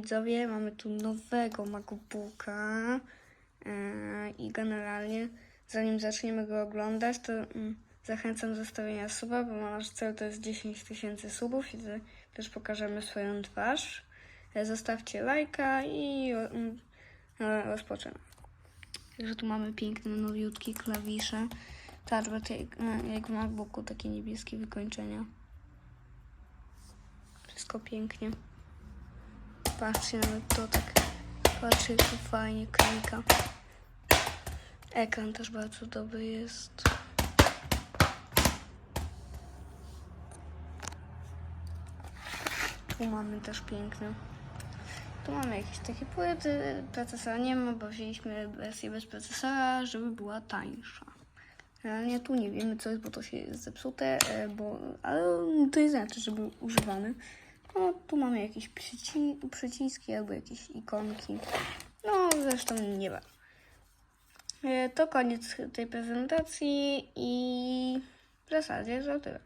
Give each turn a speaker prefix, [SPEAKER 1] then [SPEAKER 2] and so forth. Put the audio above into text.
[SPEAKER 1] Widzowie, mamy tu nowego MacBooka e, i generalnie zanim zaczniemy go oglądać, to mm, zachęcam do zostawienia suba, bo nasz cel to jest 10 tysięcy subów i te- też pokażemy swoją twarz. E, Zostawcie lajka i e, rozpoczynamy. Także tu mamy piękne, nowiutkie klawisze. Touchpad jak, jak w MacBooku, takie niebieskie wykończenia. Wszystko pięknie. Patrzcie, nawet to tak. Patrzcie, jak to fajnie klika. Ekran też bardzo dobry jest. Tu mamy też piękne. Tu mamy jakieś takie płyty. Procesora nie ma, bo wzięliśmy wersję bez procesora, żeby była tańsza. Realnie tu nie wiemy co jest, bo to się jest zepsute, e, bo, ale to nie znaczy, że był używany. No, tu mamy jakieś przyci przyciski albo jakieś ikonki. No, zresztą nie ma. To koniec tej prezentacji i w zasadzie to tyle.